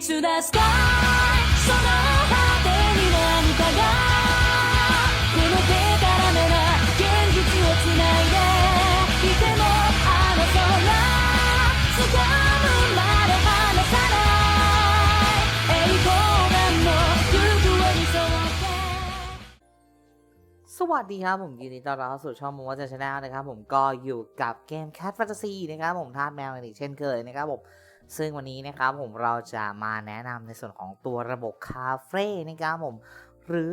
つですかその果てに何かがこの手からめな現実をつないでいてもあの空掴むまで離さない栄光がの行方に沿って สวัสดีครับผมยินดีต้อนรับเข้าสู่ช่องมูว่าจะชนะนะครับผมก็อยู่กับเกม Cat Fantasy นะครับผมทาสแมวกันอีกเช่นเคยนะครับผม ซึ่งวันนี้นะครับผมเราจะมาแนะนำในส่วนของตัวระบบคาเฟ่นะครับผมหรือ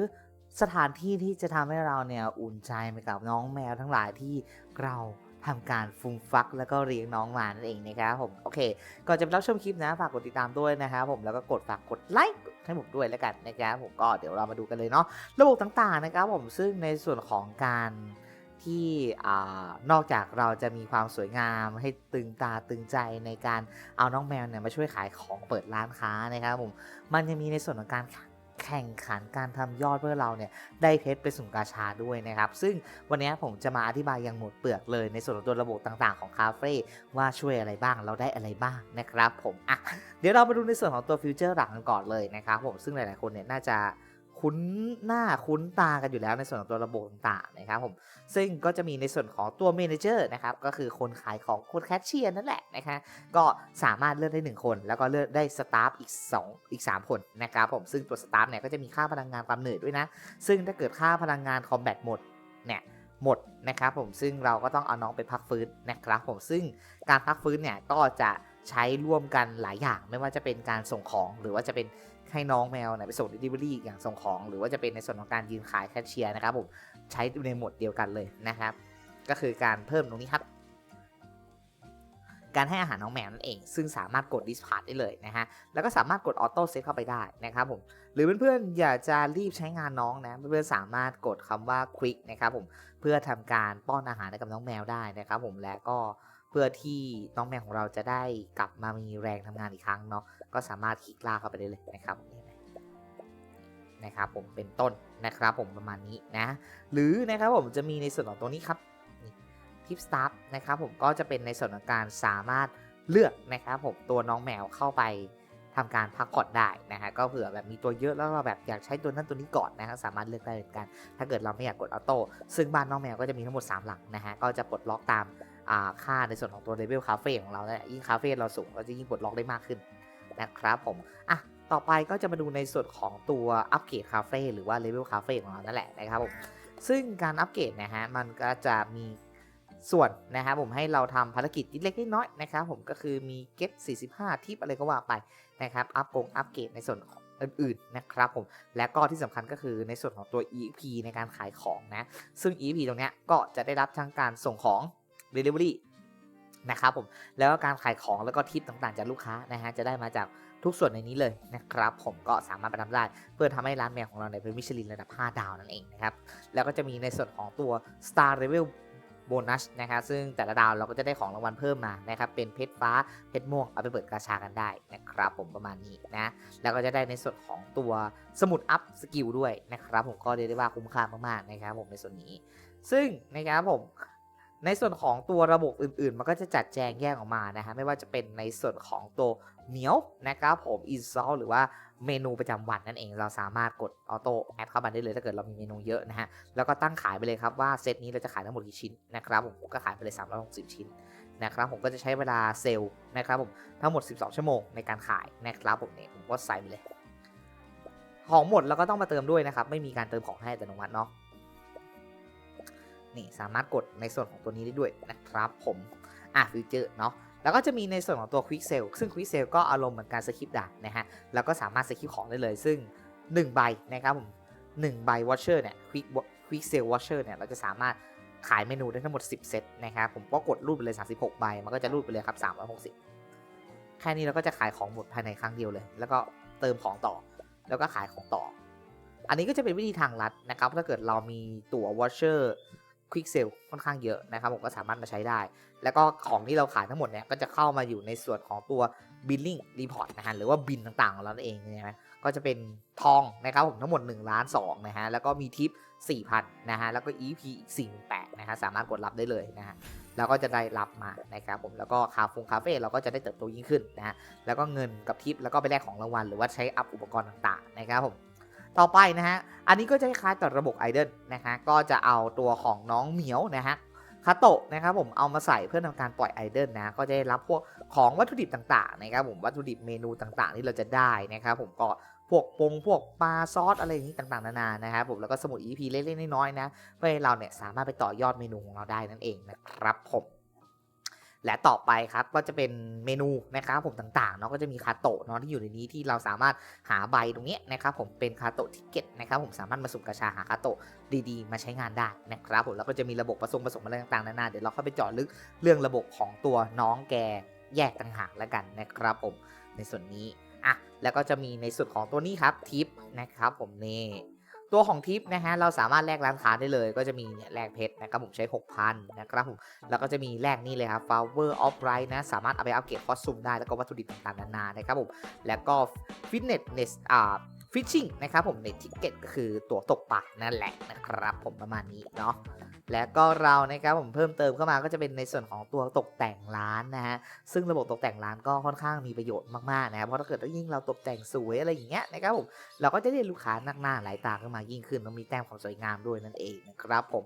สถานที่ที่จะทำให้เราเนี่ยอุ่นใจไปกับน้องแมวทั้งหลายที่เราทำการฟุ้งฟักแล้วก็เลี้ยงน้องมานั่นเองนะครับผมโอเคก่อนจะไปรับชมคลิปนะฝากกดติดตามด้วยนะครับผมแล้วก็กดฝากกดไลค์ให้ผมด้วยแล้วกันนะครับผมก็เดี๋ยวเรามาดูกันเลยเนาะระบบต่างๆนะครับผมซึ่งในส่วนของการ ที่นอกจากเราจะมีความสวยงามให้ตึงตาตึงใจในการเอาน้องแมวเนี่ยมาช่วยขายของเปิดร้านค้านะครับผมมันยังมีในส่วนของการแข่งขันการทำยอดเพื่อเราเนี่ยได้เพชรไปสุ่มกาชาด้วยนะครับ ซึ่งวันนี้ผมจะมาอธิบายอย่างหมดเปลือกเลยในส่วนของตัวระบบต่างๆของคาเฟ่ว่าช่วยอะไรบ้างเราได้อะไรบ้างนะครับผมอะเดี๋ยวเรามาดูในส่วนของตัวฟิวเจอร์หลักกันก่อนเลยนะครับผมซึ่งหลายๆคนเนี่ยน่าจะ คุ้นหน้าคุ้นตากันอยู่แล้วในส่วนของตัวระบบต่างๆนะครับผมซึ่งก็จะมีในส่วนของตัวเมนเจอร์นะครับก็คือคนขายของคนแคชเชียร์นั่นแหละนะคะก็สามารถเลือกได้ 1 คน แล้วก็เลือกได้สตาฟอีก2อีก 3 คนนะครับผมซึ่งตัวสตาฟเนี่ยก็จะมีค่าพลังงานความเหนื่อยด้วยนะ ซึ่งถ้าเกิดค่าพลังงานคอมแบทหมดเนี่ยหมดนะครับผมซึ่งเราก็ต้องเอาน้องไปพักฟื้นนะครับผมซึ่งการพักฟื้นเนี่ยก็จะใช้ร่วมกันหลายอย่างไม่ว่าจะเป็นการส่งของหรือว่าจะเป็น ให้น้องแมวเนี่ยไปส่ง delivery อย่างส่งของ หรือว่าจะเป็นในส่วนของการยืนขายแคชเชียร์นะครับผมใช้ในโหมดเดียวกันเลยนะครับ ก็คือการเพิ่มตรงนี้ครับ การให้อาหารน้องแมวนั่นเอง ซึ่งสามารถกด dispart ได้เลยนะฮะแล้วก็สามารถกดออโต้เซตเข้าไปได้นะครับผมหรือเพื่อนๆอยากจะรีบใช้งานน้องนะเพื่อนๆสามารถกดคำว่า quick นะครับผมเพื่อทำการป้อนอาหารให้กับน้องแมวได้นะครับผมและก็เพื่อที่น้องแมวของเราจะได้กลับมามีแรงทำงานอีกครั้งเนาะ ก็สามารถคลิกลากเข้าไปได้เลยนะครับนไหมนะครับผมเป็นต้นนะครับผมประมาณนี้นะ หรือนะครับผมจะมีในส่วนของตัวนี้ครับทิปสตาร์นะครับผมก็จะเป็นในส่วนของการสามารถเลือกนะครับผมตัวน้องแมวเข้าไปทำการพักผ่อนได้นะฮะก็เผื่อแบบมีตัวเยอะแล้วเราแบบอยากใช้ตัวนั้นตัวนี้ก่อนนะฮะสามารถเลือกได้เหมือนกัน ถ้าเกิดเราไม่อยากกดออโต้ซึ่งบ้านน้องแมวก็จะมีทั้งหมด 3 หลังนะฮะก็จะปลดล็อกตามอ่าค่าในส่วนของตัวเลเวลคาเฟ่ของเราเนี่ยยิ่งคาเฟ่เราสูงก็จะยิ่งปลดล็อกได้มากขึ้น นะครับผมอะต่อไปก็จะมาดูในส่วนของตัวอัปเกรดคาเฟ่หรือว่าเลเวลคาเฟ่ของเรานั่นแหละนะครับผมซึ่งการอัปเกรดนะฮะมันก็จะมีส่วนนะครับผมให้เราทำภารกิจเล็กๆน้อยๆนะครับผมก็คือมีเก็บ 45 ทิปอะไรก็ว่าไปนะครับอัปกงอัปเกรดในส่วนของอื่นๆนะครับผมและก็ที่สำคัญก็คือในส่วนของตัว EP ในการขายของนะ ซึ่ง EP ตรงเนี้ยก็จะได้รับทั้งการส่งของ Delivery นะครับผมแล้วก็การขายของแล้วก็ทิปต่างๆ จากลูกค้านะฮะจะได้มาจากทุกส่วนในนี้เลยนะครับผมก็สามารถไปทำได้ เพื่อทำให้ร้านแมวของเราเนี่ยเป็นมิชลินระดับ 5 ดาวนั่นเองนะครับแล้วก็จะมีในส่วนของตัว Star Level Bonus นะครับซึ่งแต่ละดาวเราก็จะได้ของรางวัลเพิ่มมานะครับเป็นเพชรฟ้าเพชรม่วงเอาไปเปิดกาชากันได้นะครับผมประมาณนี้นะแล้วก็จะได้ในส่วนของตัวสมุดอัพสกิลด้วยนะครับผมก็เรียกได้ว่าคุ้มค่ามากๆนะครับผมในส่วนนี้ ซึ่งนะครับผม ในส่วนของตัวระบบอื่นๆ มันก็จะจัดแจงแยกออกมานะฮะไม่ว่าจะเป็นในส่วนของตัวเมียวนะครับผม install หรือว่าเมนูประจำวันนั่นเอง เราสามารถกดออโต้แอดเข้ามาได้เลยถ้าเกิดเรามีเมนูเยอะนะฮะแล้วก็ตั้งขายไปเลยครับว่าเซตนี้เราจะขายทั้งหมดกี่ชิ้นนะครับผมก็ขายไปเลย 360 ชิ้นนะครับผมก็จะใช้เวลาเซลล์นะครับผมทั้งหมด 12 ชั่วโมงในการขายนะครับผมเนี่ยผมก็ใส่ไปเลย ของหมดแล้วก็ต้องมาเติมด้วยนะครับไม่มีการเติมของให้อัตโนมัติเนาะ นี่สามารถกดในส่วนของตัวนี้ได้ด้วยนะครับผมอะฟิวเจอร์เนาะแล้วก็จะมีในส่วนของตัว Quick Sale ซึ่ง Quick Sale ก็อารมณ์เหมือนการสคริปต์ด่านนะฮะแล้วก็สามารถสคริปของได้เลย ซึ่ง 1 ใบนะครับผม1ใบ Watcher เนี่ย Quick Quick Sale Watcher เนี่ยเราจะสามารถขายเมนูได้ทั้งหมด 10 เซตนะครับผมก็กดรูดไปเลย 36 ใบ มันก็จะรูดไปเลยครับ 360 แค่นี้เราก็จะขายของหมดภายในครั้งเดียวเลย แล้วก็เติมของต่อ แล้วก็ขายของต่อ อันนี้ก็จะเป็นวิธีทางลัดนะครับ ถ้าเกิดเรามีตั๋ว Watcher Quick Sale ควิกเซลค่อนข้างเยอะนะครับผมก็สามารถมาใช้ได้ แล้วก็ของที่เราขายทั้งหมดเนี่ยก็จะเข้ามาอยู่ในส่วนของตัว billing report นะฮะหรือว่าบินต่างๆของเราเองเนี่ยนะก็จะเป็นทองนะครับผมทั้งหมด1ล้าน2นะฮะแล้วก็มีทิป 4,000นะฮะแล้วก็ EP อีก4,800นะฮะสามารถกดรับได้เลยนะฮะเราก็จะได้รับมานะครับผมแล้วก็คาฟงคาเฟ่เราก็จะได้เติบโตยิ่งขึ้นนะฮะแล้วก็เงินกับทิปแล้วก็ไปแลกของรางวัลหรือว่าใช้อัพอุปกรณ์ต่างๆนะครับผม ต่อไปนะฮะ อันนี้ก็จะคล้ายๆกับระบบไอเดนนะฮะ ก็จะเอาตัวของน้องเหมียวนะฮะคาโตะนะครับผมเอามาใส่เพื่อทำการปล่อยไอเดนนะ ก็จะได้รับพวกของวัตถุดิบต่างๆนะครับผมวัตถุดิบเมนูต่างๆ ที่เราจะได้นะครับผมก็พวกปงพวกปลาซอสอะไรอย่างนี้ต่างๆนานานะครับผมแล้วก็สมุด EP เล็กๆน้อยๆนะเพื่อให้เราเนี่ยสามารถไปต่อยอดเมนูของเราได้นั่นเองนะครับผม และต่อไปครับก็จะเป็นเมนูนะครับผมต่างๆเนาะก็จะมีคาโตะเนาะที่อยู่ในนี้ที่เราสามารถหาใบตรงนี้นะครับผมเป็นคาโตะทิเก็ตนะครับผมสามารถมาสุ่มกระชาหาคาโตะดีๆ มาใช้งานได้นะครับผมแล้วก็จะมีระบบผสมผสมอะไรต่างๆนานาเดี๋ยวเราเข้าไปเจาะลึกเรื่องระบบของตัวน้องแกแยกต่างหากแล้วกันนะครับผมในส่วนนี้อะแล้วก็จะมีในส่วนของตัวนี้ครับทิปนะครับผมนี่ ตัวของทิปนะฮะเราสามารถแลกร้านค้าได้เลย ก็จะมีเนี่ยแลกเพชรนะครับผมใช้ 6,000นะครับผมแล้วก็จะมีแลกนี่เลยครับ Flower of Right นะสามารถเอาไปอัปเกรดคอสตูมได้แล้วก็วัตถุดิบต่างๆนานานะครับผมแล้วก็ Fitness อ่าฟิชชิ่งนะครับผมในทิกเก็ตก็คือตั๋วตกปลานั่นแหละนะครับผมประมาณนี้เนาะ แล้วก็เรานะครับผมเพิ่มเติมเข้ามาก็จะเป็นในส่วนของตัวตกแต่งร้านนะฮะซึ่งระบบตกแต่งร้านก็ค่อนข้างมีประโยชน์มากๆนะครับเพราะถ้าเกิดว่ายิ่งเราตกแต่งสวยอะไรอย่างเงี้ยนะครับผมเราก็จะได้ลูกค้านักหน้าหลายตาขึ้นมายิ่งขึ้นต้องมีแต้มความสวยงามด้วยนั่นเองนะครับผม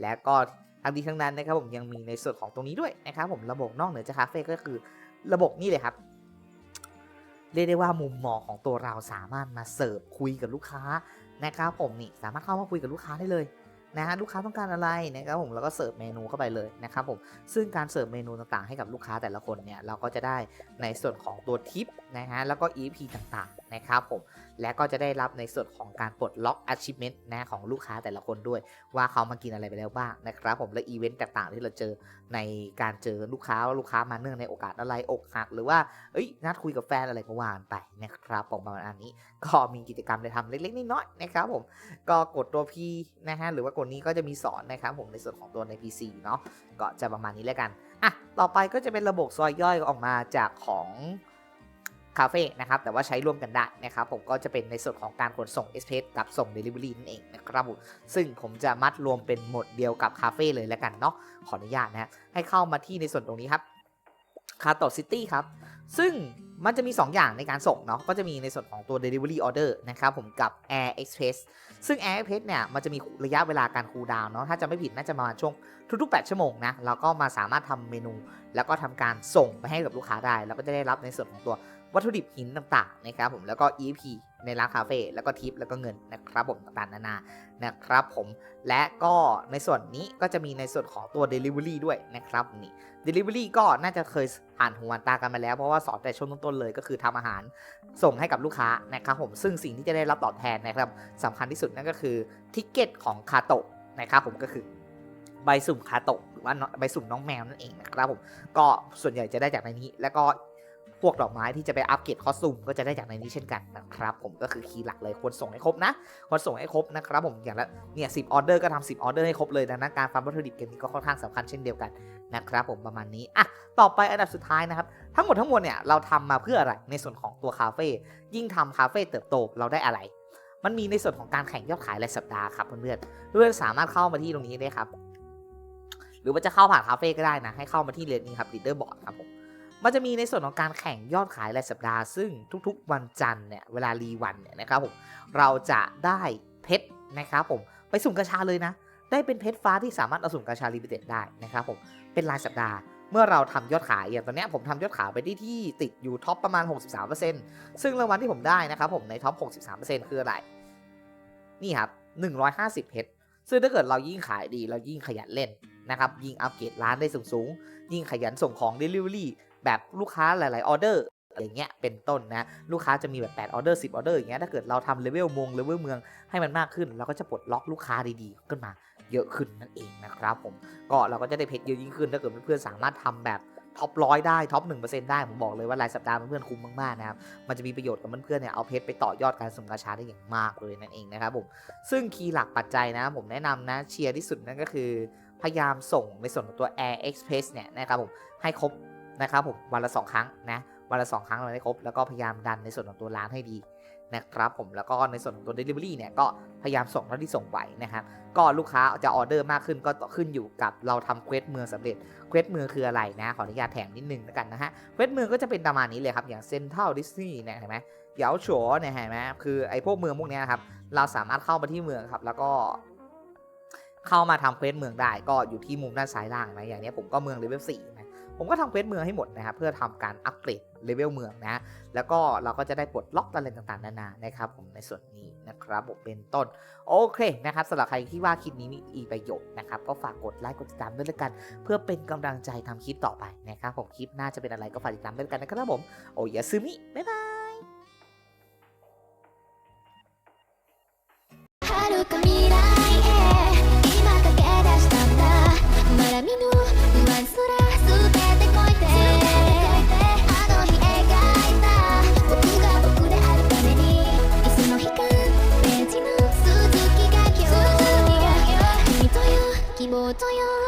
และก็ทั้งนี้ทั้งนั้นนะครับผมยังมีในส่วนของตรงนี้ด้วยนะครับผมระบบนอกเหนือจากคาเฟ่ก็คือระบบนี่เลยครับเรียกได้ว่ามุมมองของตัวเราสามารถมาเสิร์ฟคุยกับลูกค้านะครับผมนี่สามารถเข้ามาคุยกับลูกค้าได้เลย นะฮะลูกค้าต้องการอะไรนะครับผมแล้วก็เสิร์ฟเมนูเข้าไปเลยนะครับผมซึ่งการเสิร์ฟเมนูต่างๆให้กับลูกค้าแต่ละคนเนี่ยเราก็จะได้ในส่วนของตัวทิปนะฮะแล้วก็ EP ต่างๆนะครับผมและก็จะได้รับในส่วนของการปลดล็อก achievement นะของลูกค้าแต่ละคนด้วย ว่าเขามากินอะไรไปแล้วบ้างนะครับผมและอีเวนต์ต่างๆ ที่เราเจอในการเจอลูกค้าลูกค้ามาเนื่องในโอกาสอะไรอกหัก หรือว่าเอ้ยนัดคุยกับแฟนอะไรก็ว่านไปนะครับผมประมาณนี้ ก็มีกิจกรรมในทำเล็กๆน้อยๆนะครับผมก็กดตัว P นะฮะหรือว่ากดนี้ก็จะมีสอนนะครับผมในส่วนของตัวใน PC เนาะก็จะประมาณนี้แล้วกันอะต่อไปก็จะเป็นระบบซอยย่อยออกมาจากของคาเฟ่นะครับแต่ว่าใช้ร่วมกันได้นะครับผมก็จะเป็นในส่วนของการขนส่งเอสเพสกับส่ง Delivery นั่นเองนะครับผมซึ่งผมจะมัดรวมเป็นหมดเดียวกับคาเฟ่เลยแล้วกันเนาะขออนุญาตนะฮะให้เข้ามาที่ในส่วนตรงนี้ครับคาโตซิตี้ครับ ซึ่ง มันจะมี 2 อย่างในการส่งเนาะก็จะมีในส่วนของตัว Delivery Order นะครับผมกับ Air Express ซึ่ง Air Express เนี่ยมันจะมีระยะเวลาการคูลดาวน์เนาะถ้าจะไม่ผิดน่าจะประมาณช่วง ทุกๆ 8 ชั่วโมงนะแล้วก็มาสามารถทำเมนู แล้วก็ทำการส่งไปให้กับลูกค้าได้ แล้วก็จะได้รับในส่วนของตัววัตถุดิบหินต่างๆนะครับผมแล้วก็ EP ในร้านคาเฟ่แล้วก็ทิปแล้วก็เงินนะครับผมต่างๆนานานะครับผมและก็ในส่วนนี้ก็จะมีในส่วนของตัว Delivery ด้วยนะครับนี่ Delivery ก็น่าจะเคยผ่านหูผ่านตากันมาแล้ว เพราะว่าสอนแต่ช่วงต้นๆเลยก็คือทำอาหารส่งให้กับลูกค้านะครับผมซึ่งสิ่งที่จะได้รับตอบแทนนะครับสำคัญที่สุดนั่นก็คือทิกเก็ตของคาโตะนะครับผมก็คือ ใบสุ่มคาโตะหรือว่าใบสุ่มน้องแมวนั่นเองนะครับผมก็ส่วนใหญ่จะได้จากในนี้ แล้วก็พวกดอกไม้ที่จะไปอัปเกรดคอสตูมก็จะได้จากในนี้เช่นกันนะครับผมก็คือคีย์หลักเลยควรส่งให้ครบนะควรส่งให้ครบนะครับผมอย่างละเนี่ยสิบออเดอร์ก็ทำสิบออเดอร์ให้ครบเลยดังนั้นการฟาร์มวัตถุดิบเกมนี้ก็ค่อนข้างสำคัญเช่นเดียวกันนะครับผมประมาณนี้อะต่อไปอันดับสุดท้ายนะครับทั้งหมดทั้งมวลเนี่ยเราทำมาเพื่ออะไรในส่วนของตัวคาเฟ่ยิ่งทำคาเฟ่เติบโตเราได้อะไรมันมีในส่วนของการแข่งยอดขายรายสัปดาห์ครับเพื่อนๆเพื่อนสามารถเข้ามาที่ตรงนี้ได้ครับ หรือว่าจะเข้าผ่านคาเฟ่ก็ได้นะ ให้เข้ามาที่เลนนี้ครับ leader board ครับผมมันจะมีในส่วนของการแข่งยอดขายรายสัปดาห์ ซึ่งทุกๆ วันจันทร์เนี่ยเวลารีวันเนี่ยนะครับผมเราจะได้เพชรนะครับผมไปสุ่มกระชาเลยนะ ได้เป็นเพชรฟ้าที่สามารถเอาสุ่มกาชาลิมิเต็ดได้นะครับผมเป็นรายสัปดาห์เมื่อเราทำยอดขายอย่างตอนนี้ผมทำยอดขายไปที่ที่ติดอยู่ท็อปประมาณ 63%ซึ่งรางวัลที่ผมได้นะครับผมในท็อป 63%คืออะไร นี่ครับ 150เพชร ซึ่งถ้าเกิดเรายิ่งขายดีเรายิ่งขยันเล่นนะครับยิ่งอัปเกรดร้านได้สูงๆยิ่งขยันส่งของ Delivery แบบลูกค้าหลายๆออเดอร์อะไรเงี้ยเป็นต้นนะลูกค้าจะมีแบบ8ออเดอร์10ออเดอร์อย่างเงี้ยถ้าเกิดเราทำเลเวลมงเลเวลเมืองให้มันมากขึ้น เราก็จะปลดล็อกลูกค้าดีๆขึ้นมาเยอะขึ้นนั่นเองนะครับผมก็เราก็จะได้เพชรเยอะยิ่งขึ้นถ้าเกิดเพื่อนๆสามารถทำแบบ ท็อปร้อยได้ท็อปหนึ่งเปอร์เซ็นต์ได้ ผมบอกเลยว่ารายสัปดาห์เพื่อนๆคุ้มมากๆนะครับ มันจะมีประโยชน์กับเพื่อนๆเนี่ยเอาเพชรไปต่อยอดการสุ่มกาชาได้อย่างมากเลยนั่นเองนะครับผมซึ่งคีย์หลักปัจจัยนะผมแนะนำนะเชียร์ที่สุดนั่นก็คือ พยายามส่งในส่วนของตัว Air Express เนี่ยนะครับผมให้ครบนะครับผมวันละ 2 ครั้งนะวันละสองครั้งเราได้ครบแล้วก็พยายามดันในส่วนของตัวร้านให้ดี นะครับผมแล้วก็ในส่วนของตัว Delivery เนี่ยก็พยายามส่งเท่าที่ส่งไหวนะครับก็ลูกค้าจะออเดอร์มากขึ้นก็ขึ้นอยู่กับเราทำเควสเมืองสำเร็จเควสเมืองคืออะไรนะขออนุญาตแถมนิดนึงแล้วกันนะฮะเควสเมืองก็จะเป็นประมาณนี้เลยครับอย่างเซ็นทรัลดิสนีย์เนี่ยเห็นไหมเหยาโฉเนี่ยเห็นไหมคือไอ้พวกเมืองพวกนี้นะครับเราสามารถเข้ามาที่เมืองครับแล้วก็เข้ามาทำเควสเมืองได้ก็อยู่ที่มุมด้านซ้ายล่างนะอย่างนี้ผมก็เมืองเลเวล4นะ ผมก็ทำเควสเมืองให้หมดนะครับเพื่อทำการอัปเกรดเลเวลเมืองนะแล้วก็เราก็จะได้ปลดล็อกอะไรต่างๆนานานะครับผมในส่วนนี้นะครับผมเป็นต้น โอเคนะครับสำหรับใครที่ว่าคลิปนี้มีประโยชน์นะครับก็ฝากกดไลค์กดติดตามด้วยแล้วกัน เพื่อเป็นกำลังใจทำคลิปต่อไปนะครับผมคลิปหน้าจะเป็นอะไรก็ฝากติดตามด้วยแล้วกันนะครับผมโอ้ยาซึมิบ๊ายบาย Toyota.